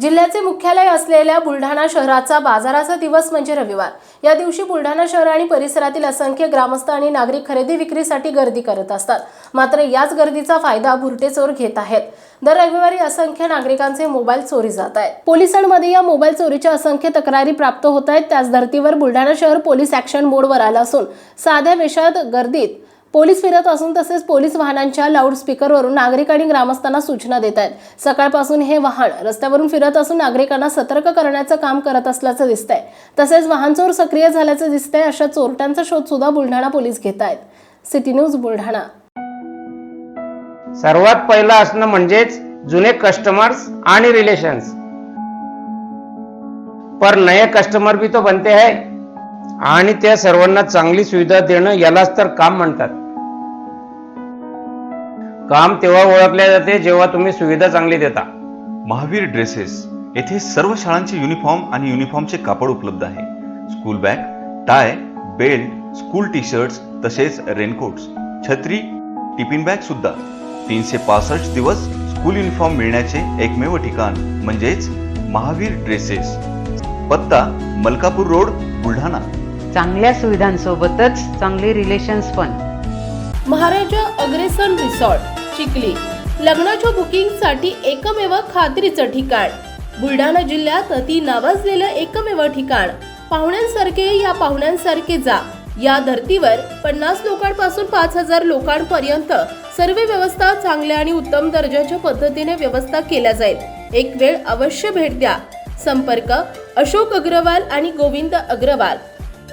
जिल्ह्याचे मुख्यालय असलेल्या बुलढाणा शहराचा बाजाराचा दिवस म्हणजे रविवार. या दिवशी बुलढाणा शहर आणि परिसरातील असंख्य ग्रामस्थ आणि नागरिक खरेदी विक्रीसाठी गर्दी करत असतात. मात्र याच गर्दीचा फायदा भुरटे चोर घेत आहेत. दर रविवारी असंख्य नागरिकांचे मोबाईल चोरी जात आहेत. पोलिसांमध्ये या मोबाईल चोरीच्या असंख्य तक्रारी प्राप्त होत आहेत. त्याच धर्तीवर बुलढाणा शहर पोलीस ऍक्शन मोडवर आला असून साध्या वेशात गर्दीत पोलीस फिरत असून तसेच पोलीस वाहनांच्या लाऊडस्पीकरवरून नागरिक आणि ग्रामस्थांना सूचना देत आहेत. सकाळपासून हे वाहन रस्त्यावरून फिरत असून नागरिकांना सतर्क करण्याचं काम करत असल्याचं दिसतंय. तसेच वाहन चोर सक्रिय झाल्याचं दिसतंय अशा चोरट्यांचा शोध सुद्धा बुलढाणा पोलीस घेत आहेत. City news Buldhana. सर्वात पहिलं असणं म्हणजेच जुने कस्टमर्स आणि रिलेशन्स पर नए कस्टमर भी तो बनते है. आणि त्या सर्वांना चांगली सुविधा देणं यालाच तर काम म्हणतात. काम तेव्हा ओळखले जाते जेव्हा तुम्ही सुविधा चांगली देता. महावीर ड्रेसेस येथे सर्व शाळांचे युनिफॉर्म आणि युनिफॉर्मचे कापड उपलब्ध आहे. School bag tie belt school T shirts तसेच रेनकोट्स छत्री टिफिन बॅग सुद्धा. तीनशे पासष्ट दिवस स्कूल युनिफॉर्म मिळण्याचे एकमेव ठिकाण म्हणजेच महावीर ड्रेसेस. पत्ता मलकापूर रोड बुलढाणा. चांगल्या सुविधांसोबतच चांगले रिलेशन्स पण. महाराजा अग्रेसन रिसॉर्ट चिखली. लग्नाच्या बुकिंगसाठी एकमेव खात्रीचं ठिकाण. बुलढाणा जिल्ह्यात अति नावाजलेलं एकमेव ठिकाण. पाहुण्यांसारखे या पाहुण्यांसारखे जा. या धर्तीवर पन्नास लोकांपासून पाच हजार लोकांपर्यंत सर्व व्यवस्था चांगल्या आणि उत्तम दर्जाच्या पद्धतीने व्यवस्था केल्या जाईल. एक वेळ अवश्य भेट द्या. संपर्क अशोक अग्रवाल आणि गोविंद अग्रवाल.